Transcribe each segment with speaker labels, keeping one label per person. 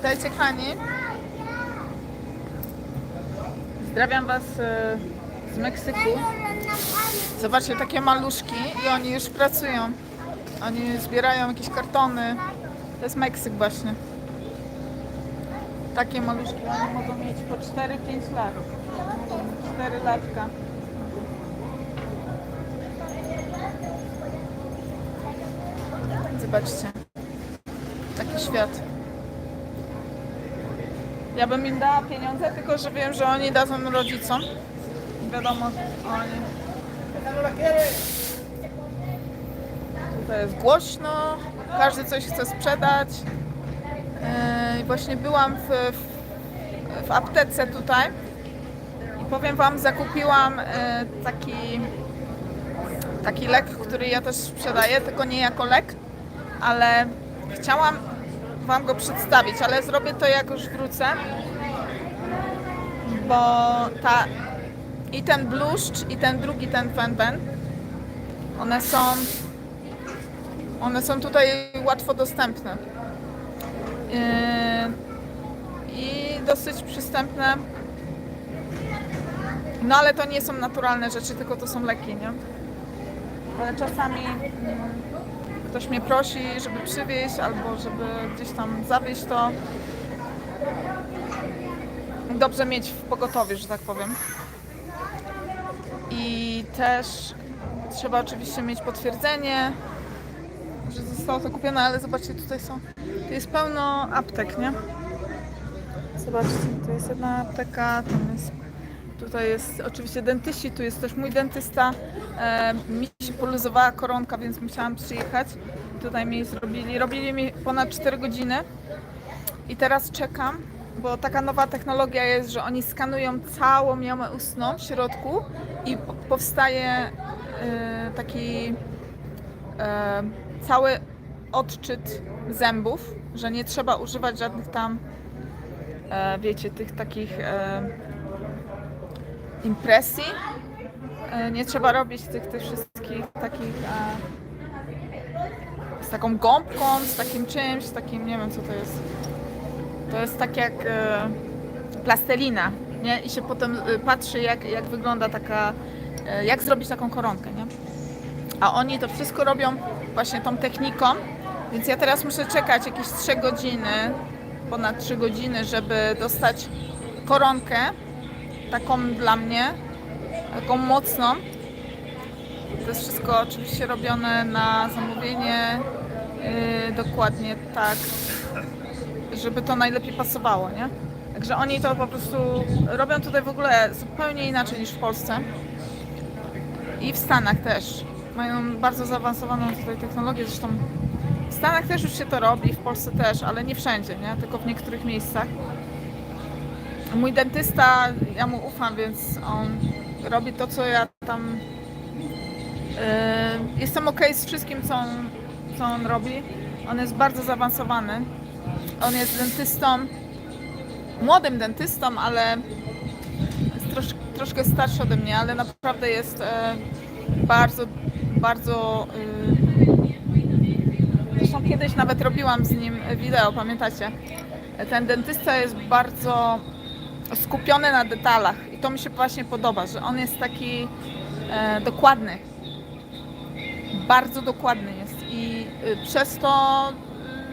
Speaker 1: Witajcie kochani. Pozdrawiam Was e, z Meksyku. Zobaczcie, takie maluszki i oni już pracują. Oni zbierają jakieś kartony. To jest Meksyk właśnie. Takie maluszki, one mogą mieć po 4-5 lat. 4 latka. Zobaczcie. Taki świat. Ja bym im dała pieniądze, tylko że wiem, że oni dadzą rodzicom. Wiadomo, oni. Tutaj jest głośno, każdy coś chce sprzedać. Yy, właśnie byłam w, w, w aptece tutaj i powiem Wam, zakupiłam yy, taki, taki lek, który ja też sprzedaję, tylko nie jako lek, ale chciałam Wam go przedstawić, ale zrobię to jak już wrócę, bo ta i ten bluszcz i ten drugi, ten fenben, one są one są tutaj łatwo dostępne Yy, i dosyć przystępne. No ale to nie są naturalne rzeczy, tylko to są leki, nie? Ale czasami mm, ktoś mnie prosi, żeby przywieźć albo żeby gdzieś tam zawieźć to. Dobrze mieć w pogotowie, że tak powiem. I też trzeba oczywiście mieć potwierdzenie, że zostało to kupione, ale zobaczcie, tutaj są. Tu jest pełno aptek, nie? Zobaczcie, tu jest jedna apteka, tam jest. Tutaj jest oczywiście dentyści, tu jest też mój dentysta. E, mi się poluzowała koronka, więc musiałam przyjechać. Tutaj mi zrobili. Robili mi ponad 4 godziny. I teraz czekam, bo taka nowa technologia jest, że oni skanują całą jamę ustną w środku i po- powstaje e, taki e, cały odczyt zębów, że nie trzeba używać żadnych tam, e, wiecie, tych takich e, impresji. E, nie trzeba robić tych, tych wszystkich takich e, z taką gąbką, z takim czymś, z takim, nie wiem co to jest. To jest tak jak e, plastelina, nie? I się potem patrzy jak, jak wygląda taka, jak zrobić taką koronkę, nie? A oni to wszystko robią właśnie tą techniką, więc ja teraz muszę czekać jakieś 3 godziny, ponad 3 godziny, żeby dostać koronkę, taką dla mnie, taką mocną. To jest wszystko oczywiście robione na zamówienie, yy, dokładnie tak, żeby to najlepiej pasowało, nie? Także oni to po prostu robią tutaj w ogóle zupełnie inaczej niż w Polsce. I w Stanach też. Mają bardzo zaawansowaną tutaj technologię, zresztą w Stanach też już się to robi, w Polsce też, ale nie wszędzie, nie? Tylko w niektórych miejscach. Mój dentysta, ja mu ufam, więc on robi to, co ja tam... Yy, jestem ok z wszystkim, co on, co on robi. On jest bardzo zaawansowany. On jest dentystą, młodym dentystą, ale trosz, troszkę starszy ode mnie, ale naprawdę jest e, bardzo, bardzo. Y, zresztą kiedyś nawet robiłam z nim wideo, pamiętacie? Ten dentysta jest bardzo skupiony na detalach i to mi się właśnie podoba, że on jest taki e, dokładny. Bardzo dokładny jest i y, przez to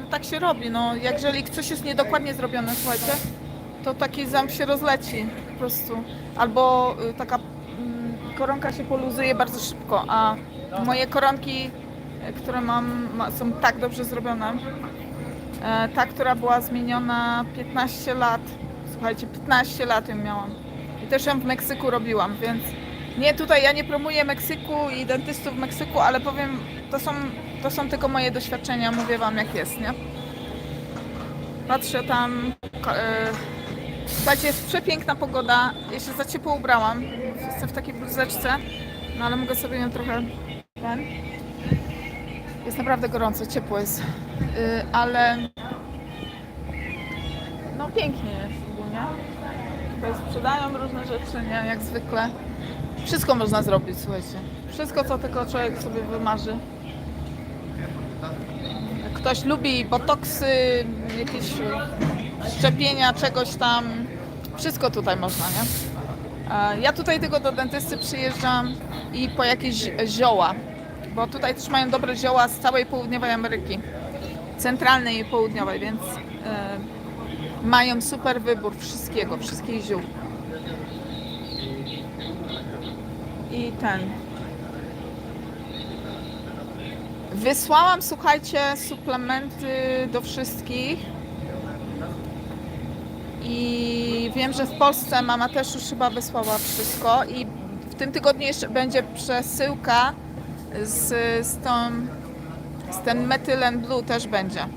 Speaker 1: y, tak się robi. No, jeżeli coś jest niedokładnie zrobione, słuchajcie, to taki ząb się rozleci po prostu. Albo y, taka mm, koronka się poluzuje bardzo szybko, a moje koronki, y, które mam, ma, są tak dobrze zrobione. E, Ta, która była zmieniona 15 lat, słuchajcie, 15 lat ją miałam. I też ją w Meksyku robiłam, więc nie tutaj, ja nie promuję Meksyku i dentystów w Meksyku, ale powiem, to są, to są tylko moje doświadczenia, mówię wam jak jest, nie? Patrzę tam, e, Słuchajcie, jest przepiękna pogoda. Ja się za ciepło ubrałam. Jestem w takiej bluzeczce, no ale mogę sobie ją trochę. Jest naprawdę gorąco, ciepło jest. Yy, ale no pięknie jest ogólnie. Tutaj sprzedają różne rzeczy, nie? Jak zwykle. Wszystko można zrobić, słuchajcie. Wszystko, co tylko człowiek sobie wymarzy. ktoś lubi botoksy, jakieś szczepienia, czegoś tam, wszystko tutaj można, nie? E, Ja tutaj tylko do dentysty przyjeżdżam i po jakieś zioła, bo tutaj też mają dobre zioła z całej południowej Ameryki, centralnej i południowej, więc e, mają super wybór wszystkiego, wszystkich ziół. I ten. Wysłałam, słuchajcie, suplementy do wszystkich. I wiem, że w Polsce mama też już chyba wysłała wszystko. I w tym tygodniu jeszcze będzie przesyłka z, z tą. Z ten metylen blue też będzie.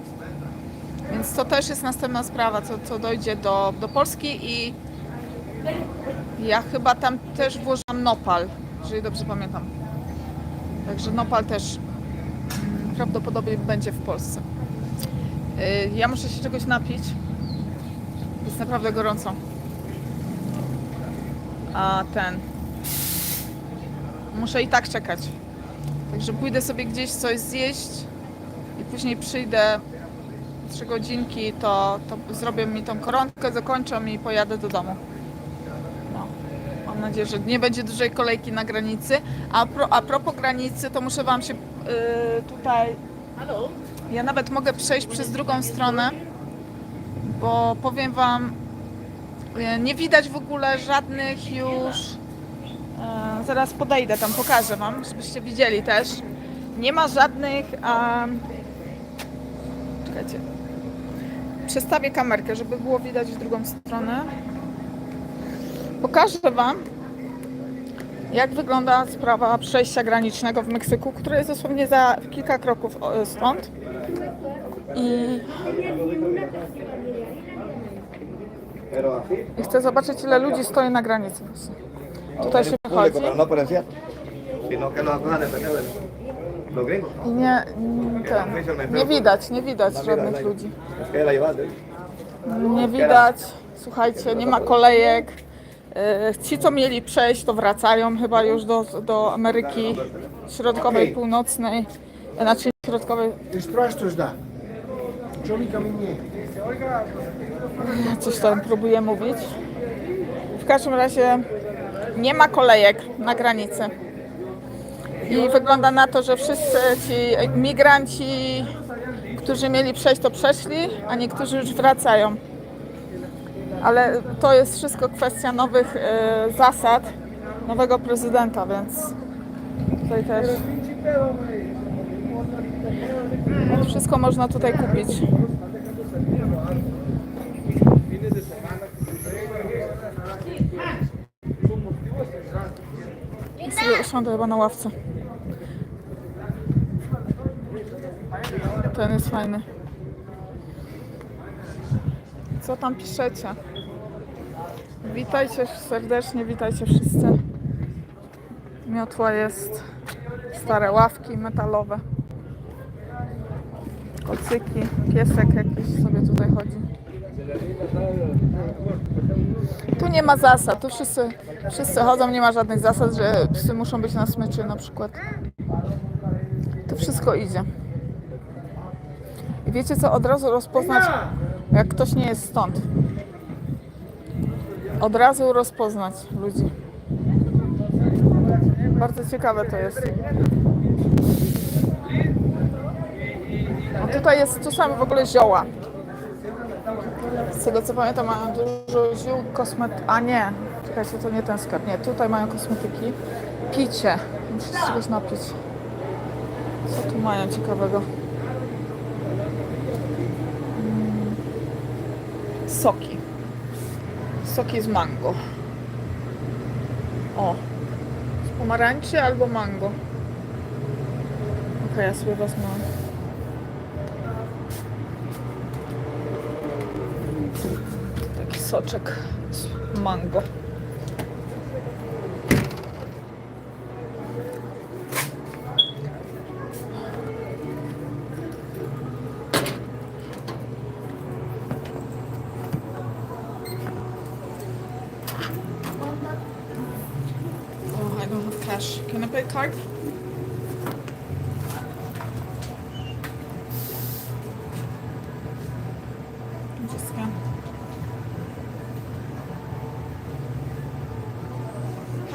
Speaker 1: Więc to też jest następna sprawa, co, co dojdzie do, do Polski i ja chyba tam też włożyłam nopal, jeżeli dobrze pamiętam. Także nopal też mm, prawdopodobnie będzie w Polsce. Y, Ja muszę się czegoś napić. Jest naprawdę gorąco. A ten. Muszę i tak czekać. Także pójdę sobie gdzieś coś zjeść i później przyjdę trzy godzinki, to, to zrobią mi tą koronkę, zakończą i pojadę do domu. No. Mam nadzieję, że nie będzie dużej kolejki na granicy. A, pro, a propos granicy, to muszę Wam się yy, tutaj. Ja nawet mogę przejść przez drugą stronę, bo powiem Wam, yy, nie widać w ogóle żadnych już. Yy, zaraz podejdę tam, pokażę Wam, żebyście widzieli też. Nie ma żadnych. em, Czekajcie. Przestawię kamerkę, żeby było widać w drugą stronę. Pokażę Wam, jak wygląda sprawa przejścia granicznego w Meksyku, które jest dosłownie za kilka kroków stąd. I, I chcę zobaczyć, ile ludzi stoi na granicy. Tutaj się wychodzi i nie, ten, nie widać, nie widać żadnych ludzi. Nie widać, słuchajcie, nie ma kolejek. E, Ci, co mieli przejść, to wracają chyba już do, do Ameryki Środkowej, Północnej, znaczy Środkowej,
Speaker 2: caminé.
Speaker 1: coś tam próbuję mówić. W każdym razie nie ma kolejek na granicy. I wygląda na to, że wszyscy ci migranci, którzy mieli przejść, to przeszli, a niektórzy już wracają. Ale to jest wszystko kwestia nowych e, zasad nowego prezydenta, więc tutaj też wszystko można tutaj kupić. Usiądę chyba na ławce. Ten jest fajny. Co tam piszecie? Witajcie serdecznie, witajcie wszyscy. Miotła jest, stare ławki metalowe, kocyki, piesek jakiś sobie tutaj chodzi. Tu nie ma zasad, tu wszyscy, wszyscy chodzą, nie ma żadnych zasad, że psy muszą być na smyczy na przykład. To wszystko idzie. Wiecie co, od razu rozpoznać, jak ktoś nie jest stąd. Od razu rozpoznać ludzi. Bardzo ciekawe to jest. A tutaj jest, tu są w ogóle zioła. Z tego co pamiętam mają dużo ziół, kosmet... A nie, czekajcie, to nie ten sklep. Nie, tutaj mają kosmetyki. Picie. Muszę się czegoś napić. Co tu mają ciekawego? Soki. Soki z mango. O. Z pomarańczy albo mango. Okej, ja sobie wezmę. Taki soczek z mango.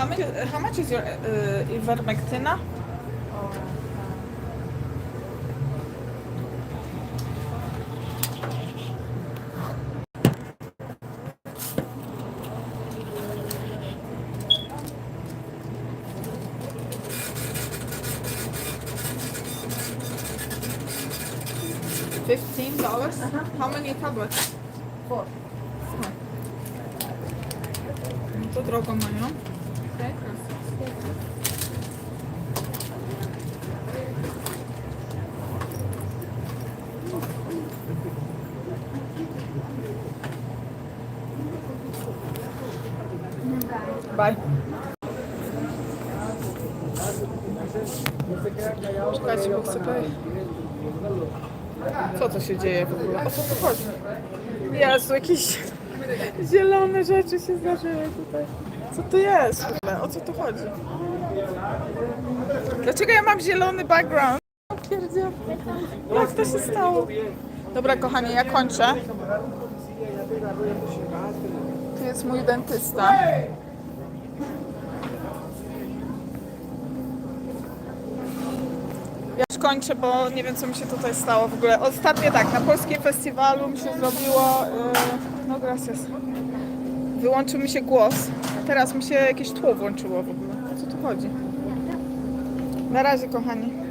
Speaker 1: How much, how much is your uh, ivermectina? Fifteen dollars. How many tablets?
Speaker 3: Four.
Speaker 1: No to drogo Bye. Czekajcie, bo chcę. Co to się dzieje w ogóle? O co tu chodzi? Jezu, jakieś zielone rzeczy się zdarzyły tutaj. Co to jest w ogóle? O co tu chodzi? Dlaczego ja mam zielony background? Jak to się stało? Dobra, kochani, ja kończę. Tu jest mój dentysta. Ja już kończę, bo nie wiem co mi się tutaj stało w ogóle. Ostatnio tak, na polskim festiwalu mi się zrobiło. Yy, no gracias. Wyłączył mi się głos. Teraz mi się jakieś tło włączyło w ogóle. O co tu chodzi? Na razie, kochani.